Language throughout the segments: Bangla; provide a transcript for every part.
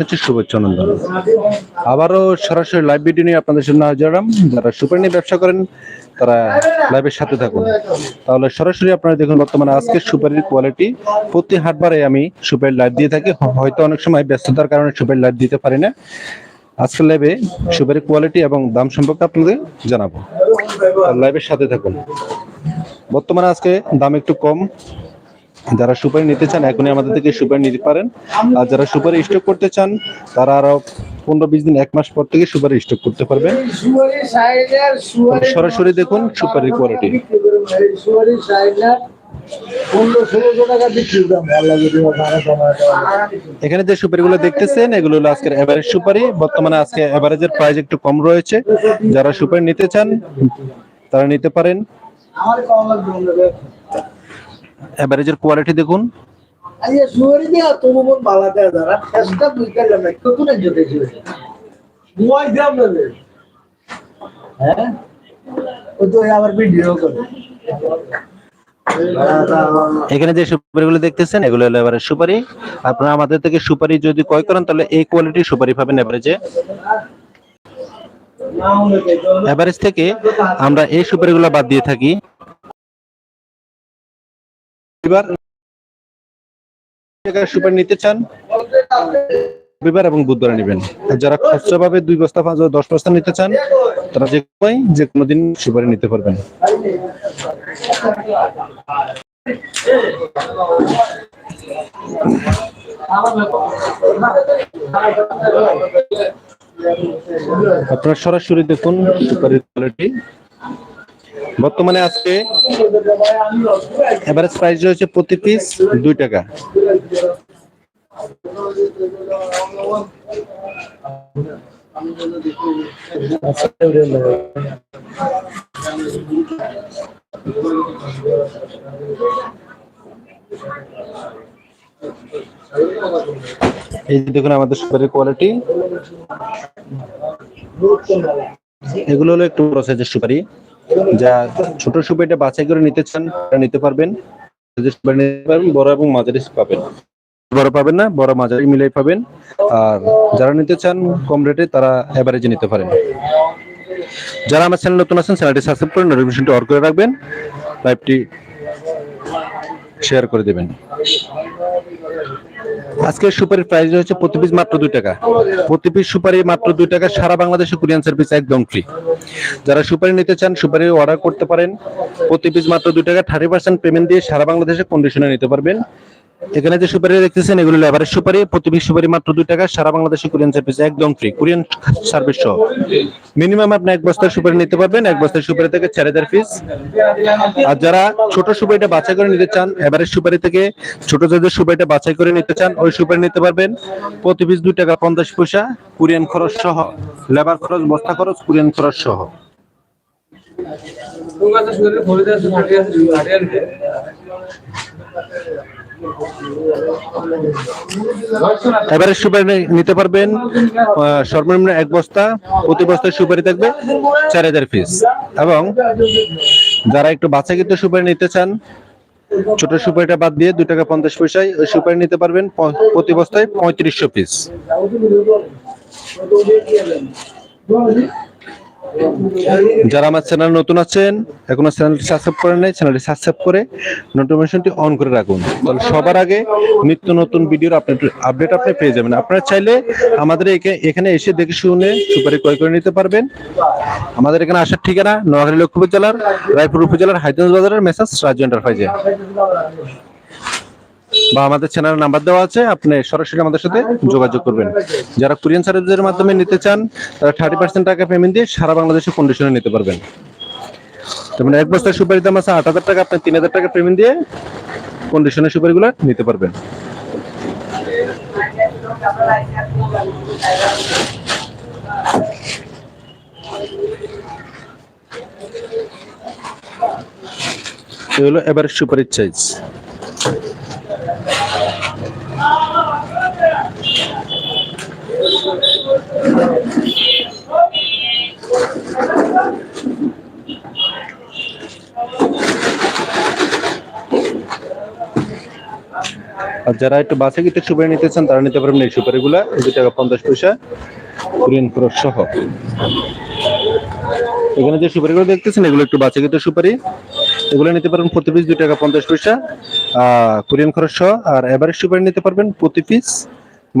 হচ্ছে শুভেচ্ছা নন্দন। আবারও সরাসরি লাইভ ভিডিও নিয়ে আপনাদের সামনে হাজির যারা সুপার নিয়ে ব্যবসা করেন, তারা লাইভের সাথে থাকুন। তাহলে সরাসরি আপনারা দেখুন, বর্তমানে আজকে সুপারির কোয়ালিটি প্রতি হাটবারে আমি সুপারি লাইভ দিয়ে থাকি। হয়তো অনেক সময় ব্যস্ততার কারণে সুপারি লাইভ দিতে পারি না। আজকের লাইভে সুপারি কোয়ালিটি এবং দাম সম্পর্কে আপনাদের জানাব। লাইভের সাথে থাকুন। বর্তমানে আজকে দাম একটু কম। যারা সুপারি নিতে চান, এখনই আমাদের থেকে সুপারি নিতে পারেন। আর যারা সুপারি স্টক করতে চান, তারা আরও পনেরো বিশ দিন, এক মাস পর থেকে সুপারি স্টক করতে পারবেন। সরাসরি দেখুন সুপারির কোয়ালিটি এখানে যে সুপারিগুলো দেখতেছেন, এগুলো হলো আজকের এভারেজ সুপারি। বর্তমানে আজকে এভারেজের প্রাইস একটু কম রয়েছে। যারা সুপারি নিতে চান, তারা নিতে পারেন। আমার এভারেজের কোয়ালিটি দেখুন। হ্যাঁ? এখানে যে সুপারিগুলো দেখতেছেন এগুলো হলো এভারেজ সুপারি। আপনারা আমাদের থেকে সুপারি যদি ক্রয় করেন তাহলে এই কোয়ালিটির সুপারি পাবেন এভারেজে এভারেজ থেকে আমরা এই সুপারিগুলো বাদ দিয়ে থাকি। এবার সুপারি নিতে চান, রবিবার এবং বুধবার নেবেন। যারা খুচরা দুই বস্তা, পাঁচ দশ বস্তা নিতে চান, তারা যে কোনো যে কোনো দিন সুপারি নিতে পারবেন। আপনারা সরাসরি দেখুন সুপারির কোয়ালিটি বর্তমানে আজকে এভারেজ প্রাইস রয়েছে প্রতি পিস দুই টাকা। এই যে দেখুন আমাদের সুপারির কোয়ালিটি এগুলো হলো একটু বড় সাইজের সুপারি। যা ছোট সুপে এটা বাছাই করে নিতে চান নিতে পারবেন। বড় এবং মাঝারি পাবেন। বড় পাবেন না, বড় মাঝারি মিলাই পাবেন। আর যারা নিতে চান কম রেটে, তারা এভারেজে নিতে পারেন। যারা আমার চ্যানেল নতুন আছেন চ্যানেলটি সাবস্ক্রাইব করে নোটিফিকেশনটি অন করে রাখবেন। লাইভটি শেয়ার করে দেবেন। আজকে সুপারির প্রাইস হচ্ছে প্রতি পিস মাত্র দুই টাকা। প্রতি পিস সুপারি মাত্র দুই টাকা, সারা বাংলাদেশে কুরিয়ান সার্ভিস একদম ফ্রি যারা সুপারি নিতে চান, সুপারি অর্ডার করতে পারেন। প্রতি পিস মাত্র দুই টাকা থার্টি পার্সেন্ট পেমেন্ট দিয়ে সারা বাংলাদেশে কন্ডিশনে নিতে পারবেন। এখানে যে সুপারি দেখতেছেন, এগুলো লেবারের সুপারি। প্রতি পিস সুপারি মাত্র দুই টাকা, সারা বাংলাদেশে কুরিয়ান সার্ভিস একদম ফ্রি কোরিয়ান সার্ভিস সহ। মিনিমাম আপনি এক বস্তার সুপারি নিতে পারবেন, এক বস্তার সুপারি থেকে চার হাজার পিস আর যারা ছোট সুপারিটা বাছাই করে নিতে চান এবারের সুপারি থেকে ছোট যাদের সুপারিটা বাছাই করে নিতে চান, ওই সুপারি নিতে পারবেন। প্রতি পিস দুই টাকা পঞ্চাশ পয়সা। কোরিয়ান খরচ সহ। লেবার খরচ, বস্তা খরচ কোরিয়ান খরচ সহ। এবারে সুপারি নিতে পারবেন সর্বনিম্ন এক বস্তা, প্রতি বস্তায় সুপারি থাকবে চার হাজার পিস এবং যারা একটু বাচ্চাকৃত সুপারি নিতে চান, ছোট সুপারিটা বাদ দিয়ে দুই টাকা পঞ্চাশ পয়সায় ওই সুপারি নিতে পারবেন প্রতি বস্তায় পঁয়ত্রিশশো পিস যারা আমার চ্যানেল নতুন আছেন, এখনও চ্যানেলটি সাবস্ক্রাইব করেন নাই, চ্যানেলটি সাবস্ক্রাইব করে নোটিফিকেশনটি অন করে রাখুন। তাহলে সবার আগে নিত্য নতুন ভিডিওর আপনি আপডেট আপনি পেয়ে যাবেন। আপনারা চাইলে আমাদের এখানে এসে দেখে শুনে সুপারি ক্রয় করে নিতে পারবেন। আমাদের এখানে আসার ঠিকানা নোয়াখালী লক্ষ্মীপুর জেলার, রায়পুর উপজেলার হাইদগঞ্জ বাজারের মেসাজ রাজু এন্টারপ্রাইজে বা আমাদের চ্যানেলের নাম্বার দেওয়া আছে, আপনি সরাসরি আমাদের সাথে যোগাযোগ করবেন। যারা কুরিয়ান সার্ভিসের মাধ্যমে নিতে চান, তারা থার্টি পার্সেন্ট টাকা পেমেন্ট দিয়ে সারা বাংলাদেশে কন্ডিশনে নিতে পারবেন। তার এক বস্তার সুপারির দাম আছে আট হাজার টাকা, আপনি তিন হাজার টাকা পেমেন্ট দিয়ে কন্ডিশনের সুপারিগুলো নিতে পারবেন। এবার সুপারির চাইজ আর যারা একটু বাসে গিয়ে সুপারি নিতে চান, তারা নিতে পারবেন এই সুপারিগুলো। দুই টাকা পঞ্চাশ পয়সা খরচ সহ। এখানে যে সুপারিগুলো দেখতেছেন, এগুলো একটু বাচ্চা গিয়ে সুপারি। এগুলো নিতে পারবেন প্রতি পিস দুই টাকা পঞ্চাশ পয়সা। কোরিয়ান খরচ সহ, আর এভারেজ সুপারি নিতে পারবেন প্রতি পিস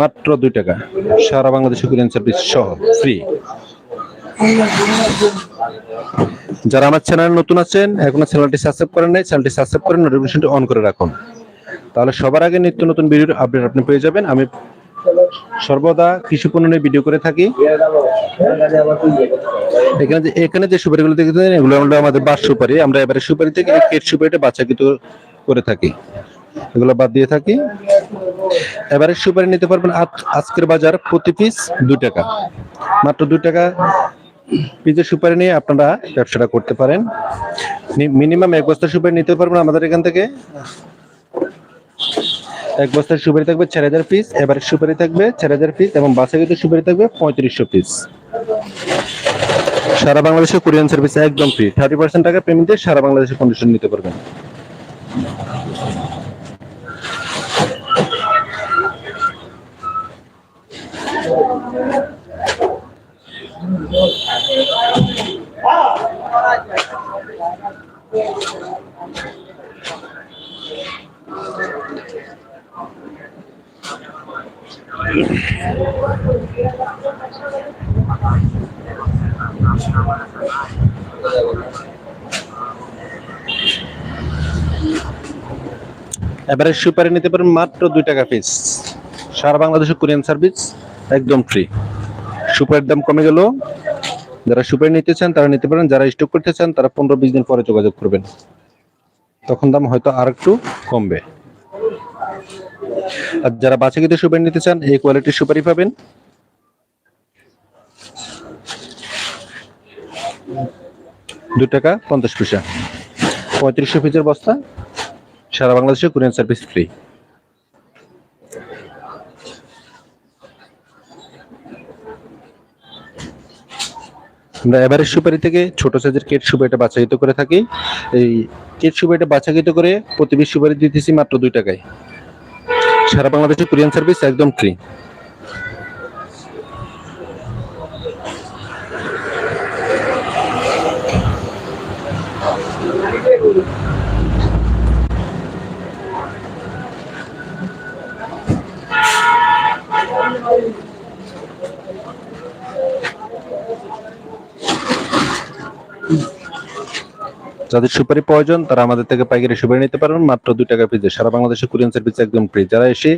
মাত্র দুই টাকা। সারা বাংলাদেশে কোরিয়ান সার্ভিস সহ ফ্রি যারা আমার চ্যানেলে নতুন আছেন, এখনও চ্যানেলটি সাবস্ক্রাইব করেন নাই চ্যানেলটি সাবস্ক্রাইব করে নোটিফিকেশনটি অন করে রাখুন। তাহলে সবার আগে নিত্য নতুন ভিডিওর আপডেট আপনি পেয়ে যাবেন। আমি সর্বদা কৃষি পণ্য নিয়ে ভিডিও করে থাকি। এখানে যে এখানে যে সুপারিগুলো দেখতেছেন, এগুলো হলো আমাদের বাস সুপারি। আমরা এবারে সুপারি থেকে কেট সুপারিটা বাচ্চাকৃত করে থাকি। এগুলো বাদ দিয়ে থাকি। এবারে সুপারি নিতে পারবেন আজ- আজকের বাজার প্রতি পিস দুই টাকা। মাত্র দুই টাকা পিসের সুপারি নিয়ে আপনারা ব্যবসাটা করতে পারেন। মিনিমাম এক বস্তা সুপারি নিতে পারবেন আমাদের এখান থেকে। এক বস্তার সুপারি থাকবে চার হাজার পিস এবারে সুপারি থাকবে চার হাজার পিস এবং বাসাগিত সুপারি থাকবে পঁয়ত্রিশশো পিস সারা বাংলাদেশে কোরিয়ান সার্ভিস একদম ফ্রি থার্টি পার্সেন্ট টাকা পেমেন্ট দিয়ে সারা বাংলাদেশে কন্ডিশন নিতে পারবেন। এবারে সুপারি নিতে পারেন মাত্র দুই টাকা পিস সারা বাংলাদেশে কোরিয়ান সার্ভিস একদম ফ্রি সুপারির দাম কমে গেল। যারা সুপারি নিতে চান, তারা নিতে পারেন। যারা স্টক করতে চান, তারা পনেরো বিশ দিন পরে যোগাযোগ করবেন। তখন দাম হয়তো আর একটু কমবে। আর যারা বাচ্চাকে সুপারি নিতে চান, এই কোয়ালিটির সুপারি পাবেন। দু টাকা পঞ্চাশ পয়সা। পঁয়ত্রিশশো পিসের বস্তা। সারা বাংলাদেশে কোরিয়ান সার্ভিস ফ্রি। আমরা এভারেস্ট সুপারি থেকে ছোট সাইজের কেট সুপারিটা বাছাইিত করে থাকি। এই কেট সুপারিটা বাছাইিত করে প্রতিবেশী সুপারি দিতেছি মাত্র দুই টাকায়। সারা বাংলাদেশে কুরিয়ান সার্ভিস একদম ফ্রি যাদের সুপারি প্রয়োজন তারা আমাদের থেকে পাইকারি সুপারি নিতে পারবেন মাত্র দুই টাকা পিসে সারা বাংলাদেশে কোরিয়ান সার্ভিস একদম ফ্রি যারা এসে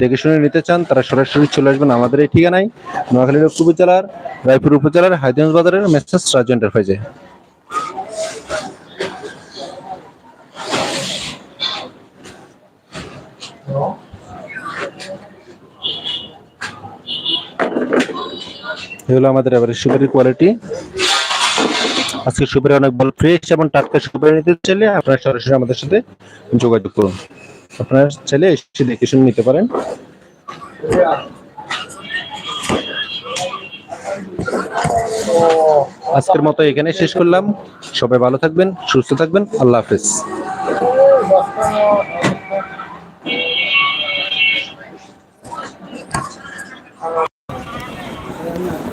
দেখে শুনে নিতে চান, তারা সরাসরি চলে আসবেন আমাদের এই ঠিকানায় নোয়াখালী লক্ষ্মী উপজেলার, রায়পুর উপজেলার হাইদিগঞ্জ বাজারের মেসার্স রাজু এন্টারপ্রাইজে এই হলো আমাদের এবারে সুপারির কোয়ালিটি আজকে সুপারি অনেক ভালো ফ্রেশ এবং টাটকা সুপারি নিতে চাইলে আপনারা সরাসরি আমাদের সাথে যোগাযোগ করুন। আপনারা চাইলে এসে দেখে শুনে নিতে পারেন। আজকের মতো এখানে শেষ করলাম। সবাই ভালো থাকবেন, সুস্থ থাকবেন। আল্লাহ হাফেজ।